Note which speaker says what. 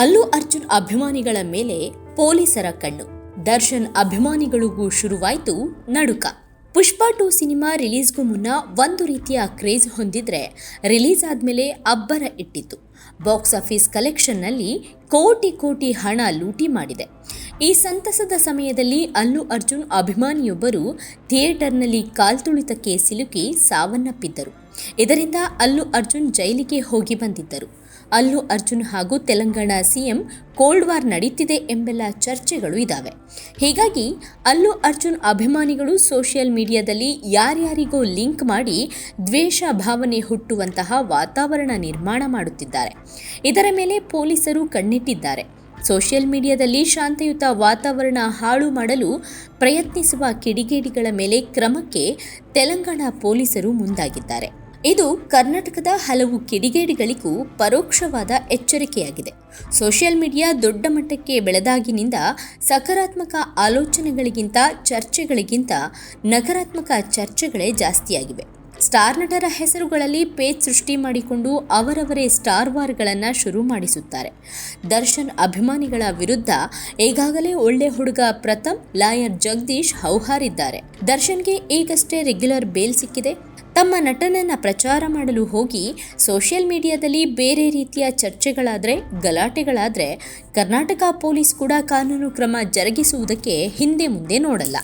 Speaker 1: ಅಲ್ಲು ಅರ್ಜುನ್ ಅಭಿಮಾನಿಗಳ ಮೇಲೆ ಪೊಲೀಸರ ಕಣ್ಣು. ದರ್ಶನ್ ಅಭಿಮಾನಿಗಳಿಗೂ ಶುರುವಾಯಿತು ನಡುಕ. ಪುಷ್ಪ ಟು ಸಿನಿಮಾ ರಿಲೀಸ್ಗೂ ಮುನ್ನ ಒಂದು ರೀತಿಯ ಕ್ರೇಜ್ ಹೊಂದಿದ್ರೆ ರಿಲೀಸ್ ಆದಮೇಲೆ ಅಬ್ಬರ ಇಟ್ಟಿತ್ತು. ಬಾಕ್ಸ್ ಆಫೀಸ್ ಕಲೆಕ್ಷನ್ನಲ್ಲಿ ಕೋಟಿ ಕೋಟಿ ಹಣ ಲೂಟಿ ಮಾಡಿದೆ. ಈ ಸಂತಸದ ಸಮಯದಲ್ಲಿ ಅಲ್ಲು ಅರ್ಜುನ್ ಅಭಿಮಾನಿಯೊಬ್ಬರು ಥಿಯೇಟರ್ನಲ್ಲಿ ಕಾಲ್ತುಳಿತಕ್ಕೆ ಸಿಲುಕಿ ಸಾವನ್ನಪ್ಪಿದ್ದರು. ಇದರಿಂದ ಅಲ್ಲು ಅರ್ಜುನ್ ಜೈಲಿಗೆ ಹೋಗಿ ಬಂದಿದ್ದರು. ಅಲ್ಲು ಅರ್ಜುನ್ ಹಾಗೂ ತೆಲಂಗಾಣ ಸಿಎಂ ಕೋಲ್ಡ್ ವಾರ್ ನಡೀತಿದೆ ಎಂಬೆಲ್ಲ ಚರ್ಚೆಗಳು ಇದ್ದಾವೆ ಹೀಗಾಗಿ ಅಲ್ಲು ಅರ್ಜುನ್ ಅಭಿಮಾನಿಗಳು ಸೋಷಿಯಲ್ ಮೀಡಿಯಾದಲ್ಲಿ ಯಾರ್ಯಾರಿಗೋ ಲಿಂಕ್ ಮಾಡಿ ದ್ವೇಷ ಭಾವನೆ ಹುಟ್ಟುವಂತಹ ವಾತಾವರಣ ನಿರ್ಮಾಣ ಮಾಡುತ್ತಿದ್ದಾರೆ. ಇದರ ಮೇಲೆ ಪೊಲೀಸರು ಕಣ್ಣಿಟ್ಟಿದ್ದಾರೆ. ಸೋಷಿಯಲ್ ಮೀಡಿಯಾದಲ್ಲಿ ಶಾಂತಿಯುತ ವಾತಾವರಣ ಹಾಳು ಮಾಡಲು ಪ್ರಯತ್ನಿಸುವ ಕಿಡಿಗೇಡಿಗಳ ಮೇಲೆ ಕ್ರಮಕ್ಕೆ ತೆಲಂಗಾಣ ಪೊಲೀಸರು ಮುಂದಾಗಿದ್ದಾರೆ. ಇದು ಕರ್ನಾಟಕದ ಹಲವು ಕಿಡಿಗೇಡಿಗಳಿಗೂ ಪರೋಕ್ಷವಾದ ಎಚ್ಚರಿಕೆಯಾಗಿದೆ. ಸೋಷಿಯಲ್ ಮೀಡಿಯಾ ದೊಡ್ಡ ಮಟ್ಟಕ್ಕೆ ಬೆಳೆದಾಗಿನಿಂದ ಸಕಾರಾತ್ಮಕ ಆಲೋಚನೆಗಳಿಗಿಂತ ಚರ್ಚೆಗಳಿಗಿಂತ ನಕಾರಾತ್ಮಕ ಚರ್ಚೆಗಳೇ ಜಾಸ್ತಿಯಾಗಿವೆ. ಸ್ಟಾರ್ ನಟರ ಹೆಸರುಗಳಲ್ಲಿ ಪೇಜ್ ಸೃಷ್ಟಿ ಮಾಡಿಕೊಂಡು ಅವರವರೇ ಸ್ಟಾರ್ ವಾರ್ಗಳನ್ನು ಶುರು ಮಾಡಿಸುತ್ತಾರೆ. ದರ್ಶನ್ ಅಭಿಮಾನಿಗಳ ವಿರುದ್ಧ ಈಗಾಗಲೇ ಒಳ್ಳೆ ಹುಡುಗ ಪ್ರಥಮ್, ಲಾಯರ್ ಜಗದೀಶ್ ಹೌಹಾರಿದ್ದಾರೆ. ದರ್ಶನ್ಗೆ ಈಗಷ್ಟೇ ರೆಗ್ಯುಲರ್ ಬೇಲ್ ಸಿಕ್ಕಿದೆ. ತಮ್ಮ ನಟನನ್ನ ಪ್ರಚಾರ ಮಾಡಲು ಹೋಗಿ ಸೋಷಿಯಲ್ ಮೀಡಿಯಾದಲ್ಲಿ ಬೇರೆ ರೀತಿಯ ಚರ್ಚೆಗಳಾದರೆ, ಗಲಾಟೆಗಳಾದರೆ, ಕರ್ನಾಟಕ ಪೊಲೀಸ್ ಕೂಡ ಕಾನೂನು ಕ್ರಮ ಜರುಗಿಸುವುದಕ್ಕೆ ಹಿಂದೆ ಮುಂದೆ ನೋಡಲ್ಲ.